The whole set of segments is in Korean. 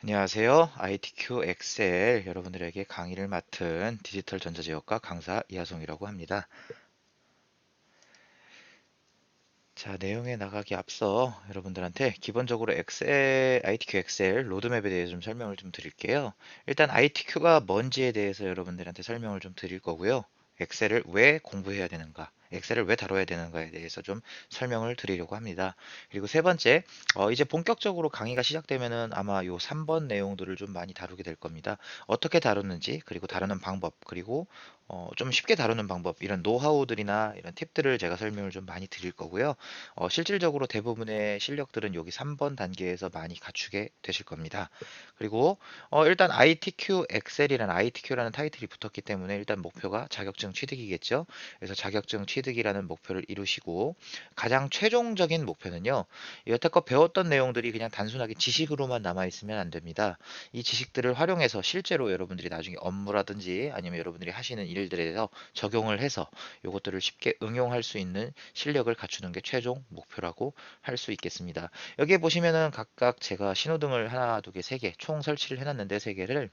안녕하세요. ITQ 엑셀 여러분들에게 강의를 맡은 디지털 전자제어과 강사 이하송이라고 합니다. 자, 내용에 나가기 앞서 여러분들한테 기본적으로 엑셀, ITQ 엑셀 로드맵에 대해서 좀 설명을 좀 드릴게요. 일단 ITQ가 뭔지에 대해서 여러분들한테 설명을 좀 드릴 거고요. 엑셀을 왜 공부해야 되는가, 엑셀을 왜 다뤄야 되는가에 대해서 좀 설명을 드리려고 합니다. 그리고 세 번째, 어, 이제 본격적으로 강의가 시작되면은 아마 요 3번 내용들을 좀 많이 다루게 될 겁니다. 어떻게 다루는지, 그리고 다루는 방법, 그리고 어, 좀 쉽게 다루는 방법, 이런 노하우들이나 이런 팁들을 제가 설명을 좀 많이 드릴 거고요. 어, 실질적으로 대부분의 실력들은 여기 3번 단계에서 많이 갖추게 되실 겁니다. 그리고 어, 일단 ITQ 엑셀이라는 ITQ라는 타이틀이 붙었기 때문에 일단 목표가 자격증 취득이겠죠. 그래서 자격증 취득 이라는 목표를 이루시고 가장 최종적인 목표는요. 여태껏 배웠던 내용들이 그냥 단순하게 지식으로만 남아 있으면 안 됩니다. 이 지식들을 활용해서 실제로 여러분들이 나중에 업무라든지 아니면 여러분들이 하시는 일들에서 적용을 해서 이것들을 쉽게 응용할 수 있는 실력을 갖추는 게 최종 목표라고 할 수 있겠습니다. 여기에 보시면은 각각 제가 신호등을 하나, 두 개, 세 개, 총 설치를 해놨는데 세 개를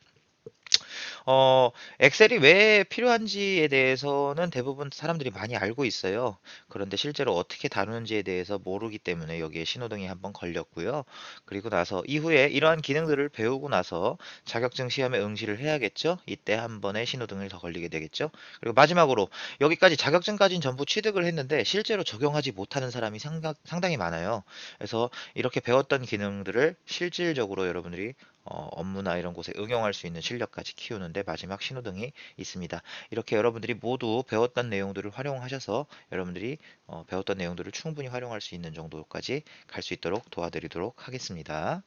어, 엑셀이 왜 필요한지에 대해서는 대부분 사람들이 많이 알고 있어요. 그런데 실제로 어떻게 다루는지에 대해서 모르기 때문에 여기에 신호등이 한번 걸렸고요. 그리고 나서 이후에 이러한 기능들을 배우고 나서 자격증 시험에 응시를 해야겠죠. 이때 한 번에 신호등을 더 걸리게 되겠죠. 그리고 마지막으로 여기까지 자격증까지는 전부 취득을 했는데 실제로 적용하지 못하는 사람이 상당, 상당히 많아요. 그래서 이렇게 배웠던 기능들을 실질적으로 여러분들이 어, 업무나 이런 곳에 응용할 수 있는 실력까지 키우는데 마지막 신호등이 있습니다. 이렇게 여러분들이 모두 배웠던 내용들을 활용하셔서 여러분들이 어, 배웠던 내용들을 충분히 활용할 수 있는 정도까지 갈 수 있도록 도와드리도록 하겠습니다.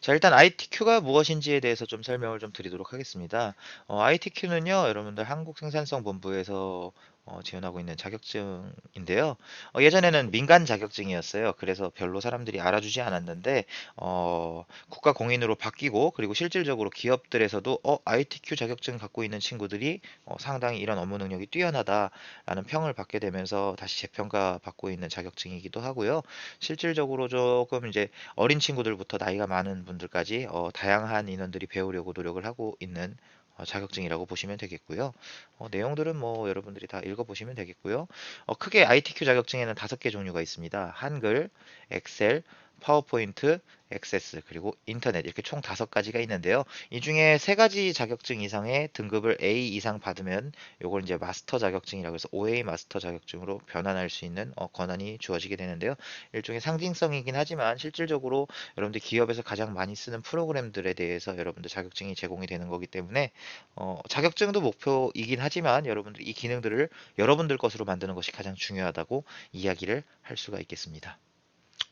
자, 일단 ITQ가 무엇인지에 대해서 좀 설명을 좀 드리도록 하겠습니다. 어, ITQ는요, 여러분들 한국생산성본부에서 어, 지원하고 있는 자격증인데요. 어, 예전에는 민간 자격증이었어요. 그래서 별로 사람들이 알아주지 않았는데 어, 국가 공인으로 바뀌고 그리고 실질적으로 기업들에서도 어, ITQ 자격증 갖고 있는 친구들이 어, 상당히 이런 업무 능력이 뛰어나다라는 평을 받게 되면서 다시 재평가 받고 있는 자격증이기도 하고요. 실질적으로 조금 이제 어린 친구들부터 나이가 많은 분들까지 어, 다양한 인원들이 배우려고 노력을 하고 있는 어, 자격증이라고 보시면 되겠고요. 어, 내용들은 뭐 여러분들이 다 읽어보시면 되겠고요. 어, 크게 ITQ 자격증에는 다섯 개 종류가 있습니다. 한글, 엑셀, 파워포인트, 액세스 그리고 인터넷 이렇게 총 다섯 가지가 있는데요. 이 중에 세 가지 자격증 이상의 등급을 A 이상 받으면 이걸 이제 마스터 자격증이라고 해서 OA 마스터 자격증으로 변환할 수 있는 어, 권한이 주어지게 되는데요. 일종의 상징성이긴 하지만 실질적으로 여러분들 기업에서 가장 많이 쓰는 프로그램들에 대해서 여러분들 자격증이 제공이 되는 거기 때문에 어, 자격증도 목표이긴 하지만 여러분들 이 기능들을 여러분들 것으로 만드는 것이 가장 중요하다고 이야기를 할 수가 있겠습니다.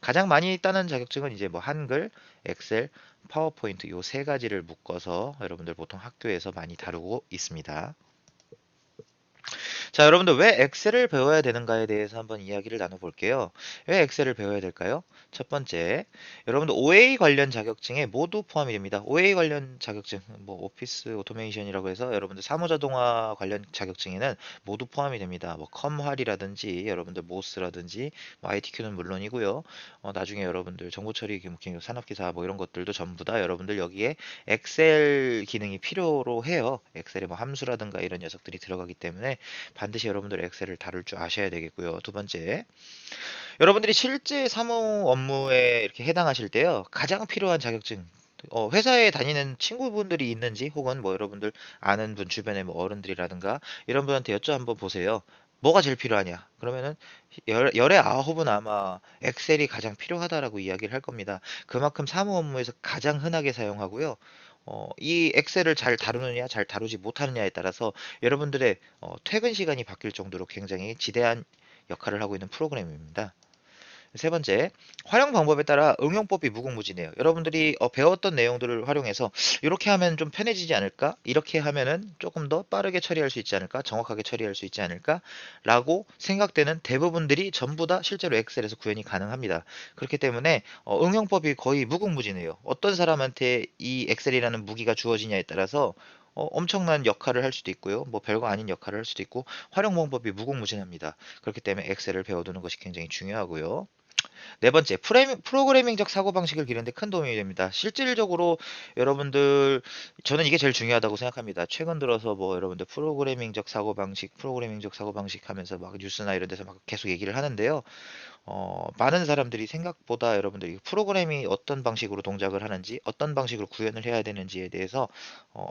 가장 많이 따는 자격증은 이제 뭐 한글, 엑셀, 파워포인트 요 세 가지를 묶어서 여러분들 보통 학교에서 많이 다루고 있습니다. 자, 여러분들 왜 엑셀을 배워야 되는가에 대해서 한번 이야기를 나눠볼게요. 왜 엑셀을 배워야 될까요? 첫 번째, 여러분들 OA 관련 자격증에 모두 포함이 됩니다. OA 관련 자격증, 뭐 오피스 오토메이션이라고 해서 여러분들 사무자동화 관련 자격증에는 모두 포함이 됩니다. 뭐 컴활이라든지 여러분들 모스라든지 뭐 ITQ는 물론이고요. 어, 나중에 여러분들 정보처리 기록 산업기사 뭐 이런 것들도 전부 다 여러분들 여기에 엑셀 기능이 필요로 해요. 엑셀에 뭐 함수라든가 이런 녀석들이 들어가기 때문에 반드시 여러분들 엑셀을 다룰 줄 아셔야 되겠고요. 두 번째, 여러분들이 실제 사무 업무에 이렇게 해당하실 때요. 가장 필요한 자격증 어, 회사에 다니는 친구분들이 있는지 혹은 뭐 여러분들 아는 분 주변에 뭐 어른들이라든가 이런 분한테 여쭤 한번 보세요. 뭐가 제일 필요하냐? 그러면은 열, 열의 아홉은 아마 엑셀이 가장 필요하다라고 이야기를 할 겁니다. 그만큼 사무 업무에서 가장 흔하게 사용하고요. 어, 이 엑셀을 잘 다루느냐, 잘 다루지 못하느냐에 따라서 여러분들의 어, 퇴근 시간이 바뀔 정도로 굉장히 지대한 역할을 하고 있는 프로그램입니다. 세 번째, 활용 방법에 따라 응용법이 무궁무진해요. 여러분들이 어, 배웠던 내용들을 활용해서 이렇게 하면 좀 편해지지 않을까? 이렇게 하면은 조금 더 빠르게 처리할 수 있지 않을까? 정확하게 처리할 수 있지 않을까? 라고 생각되는 대부분들이 전부 다 실제로 엑셀에서 구현이 가능합니다. 그렇기 때문에 어, 응용법이 거의 무궁무진해요. 어떤 사람한테 이 엑셀이라는 무기가 주어지냐에 따라서 어, 엄청난 역할을 할 수도 있고요. 뭐 별거 아닌 역할을 할 수도 있고 활용 방법이 무궁무진합니다. 그렇기 때문에 엑셀을 배워두는 것이 굉장히 중요하고요. 네 번째, 프레미- 프로그래밍적 사고방식을 기르는데 큰 도움이 됩니다. 실질적으로 여러분들, 저는 이게 제일 중요하다고 생각합니다. 최근 들어서 뭐 여러분들 프로그래밍적 사고방식, 프로그래밍적 사고방식 하면서 막 뉴스나 이런 데서 막 계속 얘기를 하는데요. 어, 많은 사람들이 생각보다 여러분들이 프로그램이 어떤 방식으로 동작을 하는지, 어떤 방식으로 구현을 해야 되는지에 대해서 어,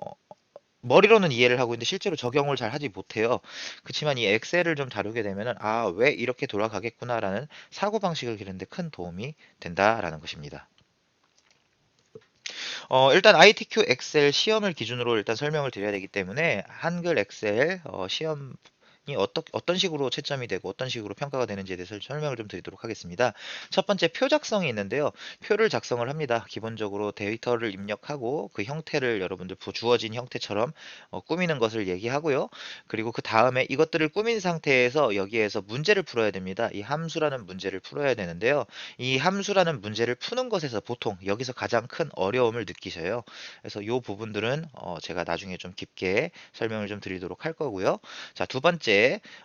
머리로는 이해를 하고 있는데 실제로 적용을 잘 하지 못해요. 그렇지만 이 엑셀을 좀 다루게 되면은 아, 왜 이렇게 돌아가겠구나라는 사고 방식을 기르는데 큰 도움이 된다라는 것입니다. 어, 일단 ITQ 엑셀 시험을 기준으로 일단 설명을 드려야 되기 때문에 한글 엑셀 어, 시험 이 어떠, 어떤 식으로 채점이 되고 어떤 식으로 평가가 되는지에 대해서 설명을 좀 드리도록 하겠습니다. 첫 번째 표 작성이 있는데요. 표를 작성을 합니다. 기본적으로 데이터를 입력하고 그 형태를 여러분들 부- 주어진 형태처럼 어, 꾸미는 것을 얘기하고요. 그리고 그 다음에 이것들을 꾸민 상태에서 여기에서 문제를 풀어야 됩니다. 이 함수라는 문제를 풀어야 되는데요. 이 함수라는 문제를 푸는 것에서 보통 여기서 가장 큰 어려움을 느끼셔요. 그래서 이 부분들은 어, 제가 나중에 좀 깊게 설명을 좀 드리도록 할 거고요. 자, 두 번째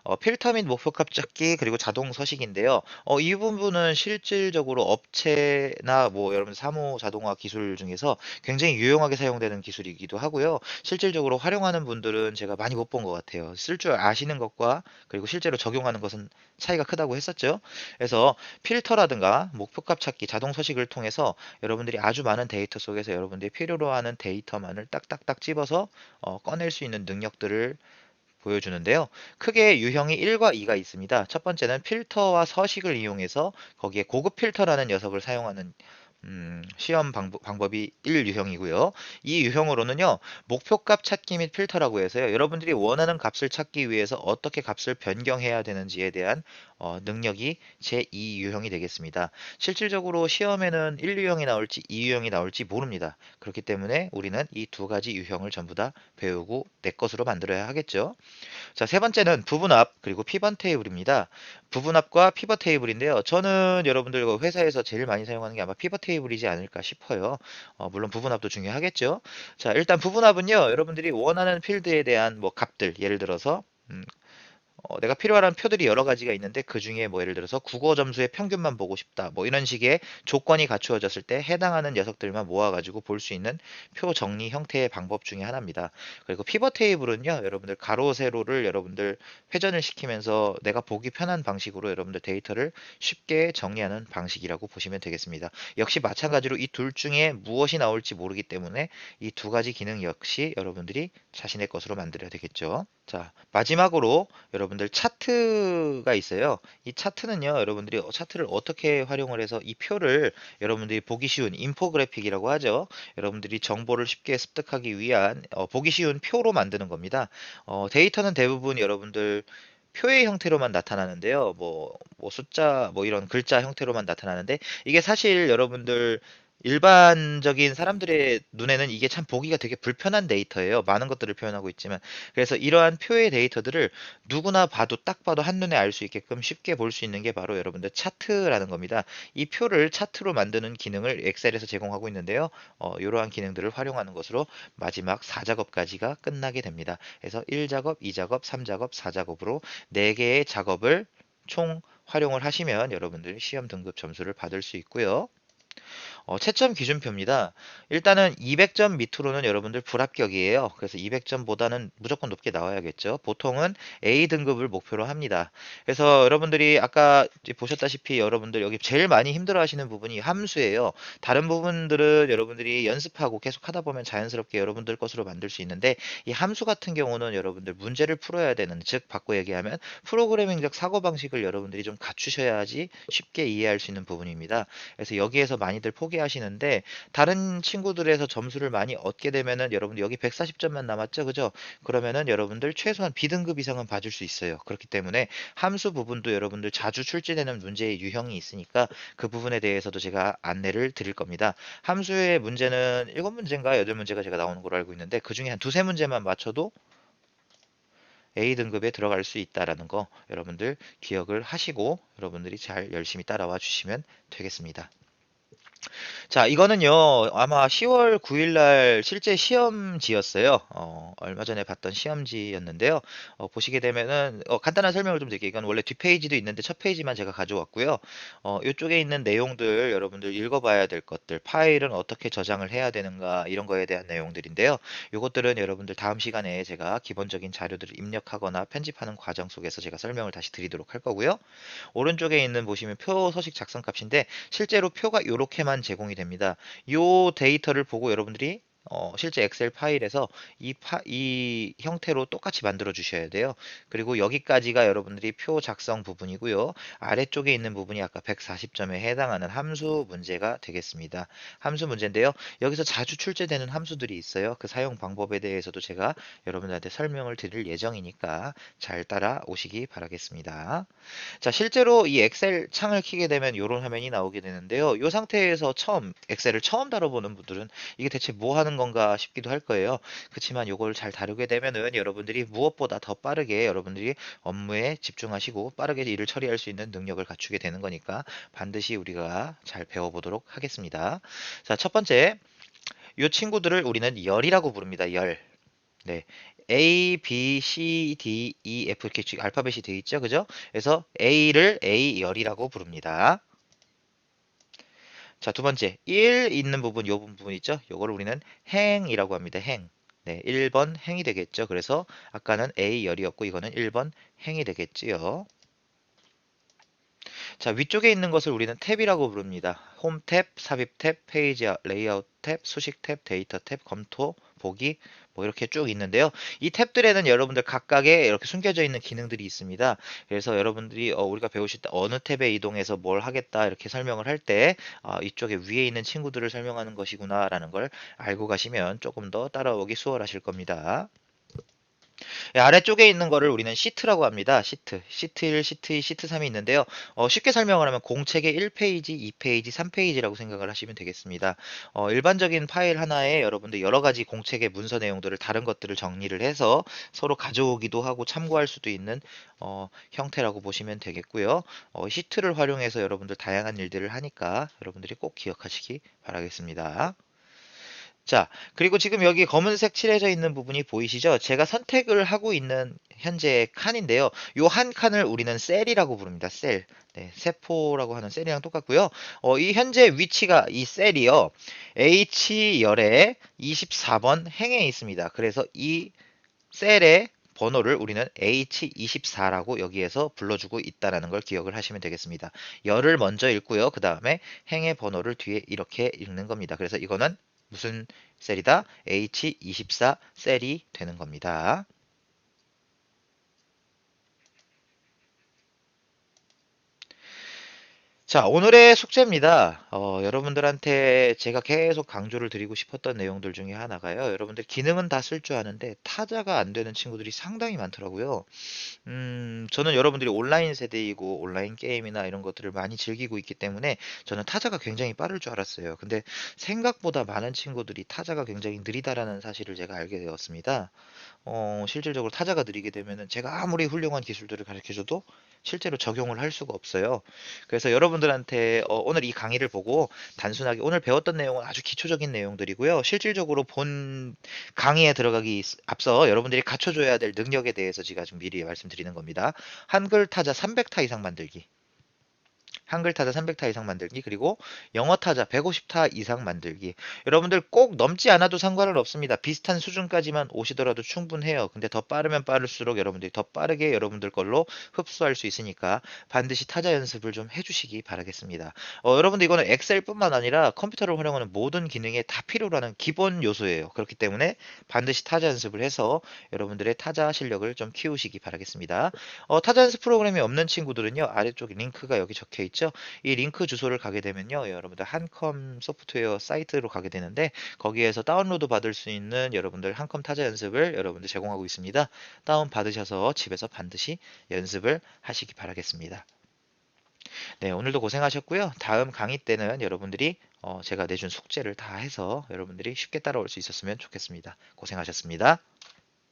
어, 필터 및 목표값 찾기 그리고 자동 서식인데요. 어, 이 부분은 실질적으로 업체나 뭐 여러분 사무 자동화 기술 중에서 굉장히 유용하게 사용되는 기술이기도 하고요. 실질적으로 활용하는 분들은 제가 많이 못 본 것 같아요. 쓸 줄 아시는 것과 그리고 실제로 적용하는 것은 차이가 크다고 했었죠. 그래서 필터라든가 목표값 찾기, 자동 서식을 통해서 여러분들이 아주 많은 데이터 속에서 여러분들이 필요로 하는 데이터만을 딱딱딱 집어서 어, 꺼낼 수 있는 능력들을 보여주는데요. 크게 유형이 1과 2가 있습니다. 첫 번째는 필터와 서식을 이용해서 거기에 고급 필터라는 녀석을 사용하는 음, 시험 방법, 방법이 1유형이고요. 이 유형으로는요, 목표값 찾기 및 필터라고 해서요, 여러분들이 원하는 값을 찾기 위해서 어떻게 값을 변경해야 되는지에 대한 어, 능력이 제2유형이 되겠습니다. 실질적으로 시험에는 1유형이 나올지 2유형이 나올지 모릅니다. 그렇기 때문에 우리는 이 두 가지 유형을 전부 다 배우고 내 것으로 만들어야 하겠죠. 자, 세 번째는 부분합 그리고 피벗 테이블입니다. 부분합과 피벗 테이블인데요. 저는 여러분들 그 회사에서 제일 많이 사용하는 게 아마 피벗 테이블이지 않을까 싶어요. 어, 물론 부분합도 중요하겠죠. 자, 일단 부분합은요. 여러분들이 원하는 필드에 대한 뭐 값들 예를 들어서 음, 어, 내가 필요한 표들이 여러 가지가 있는데 그 중에 뭐 예를 들어서 국어 점수의 평균만 보고 싶다. 뭐 이런 식의 조건이 갖추어졌을 때 해당하는 녀석들만 모아가지고 볼 수 있는 표 정리 형태의 방법 중에 하나입니다. 그리고 피벗 테이블은요, 여러분들 가로 세로를 여러분들 회전을 시키면서 내가 보기 편한 방식으로 여러분들 데이터를 쉽게 정리하는 방식이라고 보시면 되겠습니다. 역시 마찬가지로 이 둘 중에 무엇이 나올지 모르기 때문에 이 두 가지 기능 역시 여러분들이 자신의 것으로 만들어야 되겠죠. 자, 마지막으로 여러분들 차트가 있어요. 이 차트는요, 여러분들이 어, 차트를 어떻게 활용을 해서 이 표를 여러분들이 보기 쉬운 인포그래픽이라고 하죠. 여러분들이 정보를 쉽게 습득하기 위한 어, 보기 쉬운 표로 만드는 겁니다. 어, 데이터는 대부분 여러분들 표의 형태로만 나타나는데요. 뭐, 뭐 숫자, 뭐 이런 글자 형태로만 나타나는데 이게 사실 여러분들 일반적인 사람들의 눈에는 이게 참 보기가 되게 불편한 데이터예요. 많은 것들을 표현하고 있지만. 그래서 이러한 표의 데이터들을 누구나 봐도 딱 봐도 한눈에 알 수 있게끔 쉽게 볼 수 있는 게 바로 여러분들 차트라는 겁니다. 이 표를 차트로 만드는 기능을 엑셀에서 제공하고 있는데요. 어, 이러한 기능들을 활용하는 것으로 마지막 4작업까지가 끝나게 됩니다. 그래서 1작업, 2작업, 3작업, 4작업으로 4개의 작업을 총 활용을 하시면 여러분들 시험 등급 점수를 받을 수 있고요. 어, 채점 기준표입니다. 일단은 200점 밑으로는 여러분들 불합격이에요. 그래서 200점보다는 무조건 높게 나와야겠죠. 보통은 A 등급을 목표로 합니다. 그래서 여러분들이 아까 보셨다시피 여러분들 여기 제일 많이 힘들어 하시는 부분이 함수예요. 다른 부분들은 여러분들이 연습하고 계속 하다 보면 자연스럽게 여러분들 것으로 만들 수 있는데 이 함수 같은 경우는 여러분들 문제를 풀어야 되는 즉 바꿔 얘기하면 프로그래밍적 사고 방식을 여러분들이 좀 갖추셔야지 쉽게 이해할 수 있는 부분입니다. 그래서 여기에서 많이들 포기 하시는데 다른 친구들에서 점수를 많이 얻게 되면은 여러분들 여기 140점만 남았죠, 그죠? 그러면은 여러분들 최소한 B등급 이상은 봐줄 수 있어요. 그렇기 때문에 함수 부분도 여러분들 자주 출제되는 문제의 유형이 있으니까 그 부분에 대해서도 제가 안내를 드릴 겁니다. 함수의 문제는 7문제인가 8문제가 제가 나오는 걸로 알고 있는데 그 중에 한 두세 문제만 맞춰도 A 등급에 들어갈 수 있다라는 거 여러분들 기억을 하시고 여러분들이 잘 열심히 따라와 주시면 되겠습니다. 자, 이거는요, 아마 10월 9 일 날 실제 시험지였어요. 어, 얼마 전에 봤던 시험지였는데요. 어, 보시게 되면은, 어, 간단한 설명을 좀 드릴게요. 이건 원래 뒷페이지도 있는데 첫 페이지만 제가 가져왔고요. 어, 이쪽에 있는 내용들 여러분들 읽어 봐야 될 것들, 파일은 어떻게 저장을 해야 되는가, 이런 거에 대한 내용들인데요. 이것들은 여러분들 다음 시간에 제가 기본적인 자료들을 입력하거나 편집하는 과정 속에서 제가 설명을 다시 드리도록 할 거고요. 오른쪽에 있는 보시면 표 서식 작성 값인데, 실제로 표가 이렇게만 제 공이 됩니다. 이 데이터를 보고 여러분들이 어, 실제 엑셀 파일에서 이, 파, 이 형태로 똑같이 만들어 주셔야 돼요. 그리고 여기까지가 여러분들이 표 작성 부분이고요. 아래쪽에 있는 부분이 아까 140점에 해당하는 함수 문제가 되겠습니다. 함수 문제인데요. 여기서 자주 출제되는 함수들이 있어요. 그 사용 방법에 대해서도 제가 여러분들한테 설명을 드릴 예정이니까 잘 따라오시기 바라겠습니다. 자, 실제로 이 엑셀 창을 키게 되면 이런 화면이 나오게 되는데요. 이 상태에서 처음 엑셀을 처음 다뤄보는 분들은 이게 대체 뭐 하는 건가 싶기도 할 거예요. 그렇지만 이걸 잘 다루게 되면은 여러분들이 무엇보다 더 빠르게 여러분들이 업무에 집중하시고 빠르게 일을 처리할 수 있는 능력을 갖추게 되는 거니까 반드시 우리가 잘 배워보도록 하겠습니다. 자, 첫 번째. 이 친구들을 우리는 열이라고 부릅니다. 열. 네. A, B, C, D, E, F 이렇게 쭉 알파벳이 되어 있죠. 그죠? 그래서 A를 A열이라고 부릅니다. 자, 두 번째. 1 있는 부분, 요 부분 있죠? 요거를 우리는 행이라고 합니다. 행. 네, 1번 행이 되겠죠. 그래서 아까는 A열이었고 이거는 1번 행이 되겠지요. 자, 위쪽에 있는 것을 우리는 탭이라고 부릅니다. 홈 탭, 삽입 탭, 페이지 레이아웃 탭, 수식 탭, 데이터 탭, 검토, 보기 뭐 이렇게 쭉 있는데요. 이 탭들에는 여러분들 각각의 이렇게 숨겨져 있는 기능들이 있습니다. 그래서 여러분들이 어, 우리가 배우실 때 어느 탭에 이동해서 뭘 하겠다 이렇게 설명을 할 때 어, 이쪽에 위에 있는 친구들을 설명하는 것이구나라는 걸 알고 가시면 조금 더 따라오기 수월하실 겁니다. 예, 아래쪽에 있는 거를 우리는 시트라고 합니다. 시트. 시트 1, 시트 2, 시트 3이 있는데요. 어, 쉽게 설명을 하면 공책의 1페이지, 2페이지, 3페이지라고 생각을 하시면 되겠습니다. 어, 일반적인 파일 하나에 여러분들 여러 가지 공책의 문서 내용들을 다른 것들을 정리를 해서 서로 가져오기도 하고 참고할 수도 있는 어, 형태라고 보시면 되겠고요. 어, 시트를 활용해서 여러분들 다양한 일들을 하니까 여러분들이 꼭 기억하시기 바라겠습니다. 자, 그리고 지금 여기 검은색 칠해져 있는 부분이 보이시죠? 제가 선택을 하고 있는 현재 칸인데요. 요한 칸을 우리는 셀이라고 부릅니다. 셀. 네, 세포라고 하는 셀이랑 똑같고요. 어, 이 현재 위치가 이 셀이요. H열의 24번 행에 있습니다. 그래서 이 셀의 번호를 우리는 H24라고 여기에서 불러주고 있다는 걸 기억을 하시면 되겠습니다. 열을 먼저 읽고요. 그 다음에 행의 번호를 뒤에 이렇게 읽는 겁니다. 그래서 이거는 무슨 셀이다? H24 셀이 되는 겁니다. 자, 오늘의 숙제입니다. 어, 여러분들한테 제가 계속 강조를 드리고 싶었던 내용들 중에 하나가요. 여러분들 기능은 다 쓸 줄 아는데 타자가 안 되는 친구들이 상당히 많더라고요. 음, 저는 여러분들이 온라인 세대이고 온라인 게임이나 이런 것들을 많이 즐기고 있기 때문에 저는 타자가 굉장히 빠를 줄 알았어요. 근데 생각보다 많은 친구들이 타자가 굉장히 느리다라는 사실을 제가 알게 되었습니다. 어, 실질적으로 타자가 느리게 되면은 제가 아무리 훌륭한 기술들을 가르쳐줘도 실제로 적용을 할 수가 없어요. 그래서 여러분들한테 어, 오늘 이 강의를 보고 단순하게 오늘 배웠던 내용은 아주 기초적인 내용들이고요. 실질적으로 본 강의에 들어가기 앞서 여러분들이 갖춰줘야 될 능력에 대해서 제가 좀 미리 말씀드리는 겁니다. 한글 타자 300타 이상 만들기. 한글 타자 300타 이상 만들기 그리고 영어 타자 150타 이상 만들기. 여러분들 꼭 넘지 않아도 상관은 없습니다. 비슷한 수준까지만 오시더라도 충분해요. 근데 더 빠르면 빠를수록 여러분들이 더 빠르게 여러분들 걸로 흡수할 수 있으니까 반드시 타자 연습을 좀 해주시기 바라겠습니다. 어, 여러분들 이거는 엑셀뿐만 아니라 컴퓨터를 활용하는 모든 기능에 다 필요로 하는 기본 요소예요. 그렇기 때문에 반드시 타자 연습을 해서 여러분들의 타자 실력을 좀 키우시기 바라겠습니다. 어, 타자 연습 프로그램이 없는 친구들은요 아래쪽에 링크가 여기 적혀 있죠 있죠. 이 링크 주소를 가게 되면요. 여러분들 한컴 소프트웨어 사이트로 가게 되는데 거기에서 다운로드 받을 수 있는 여러분들 한컴 타자 연습을 여러분들 제공하고 있습니다. 다운 받으셔서 집에서 반드시 연습을 하시기 바라겠습니다. 네, 오늘도 고생하셨고요. 다음 강의 때는 여러분들이 어, 제가 내준 숙제를 다 해서 여러분들이 쉽게 따라올 수 있었으면 좋겠습니다. 고생하셨습니다.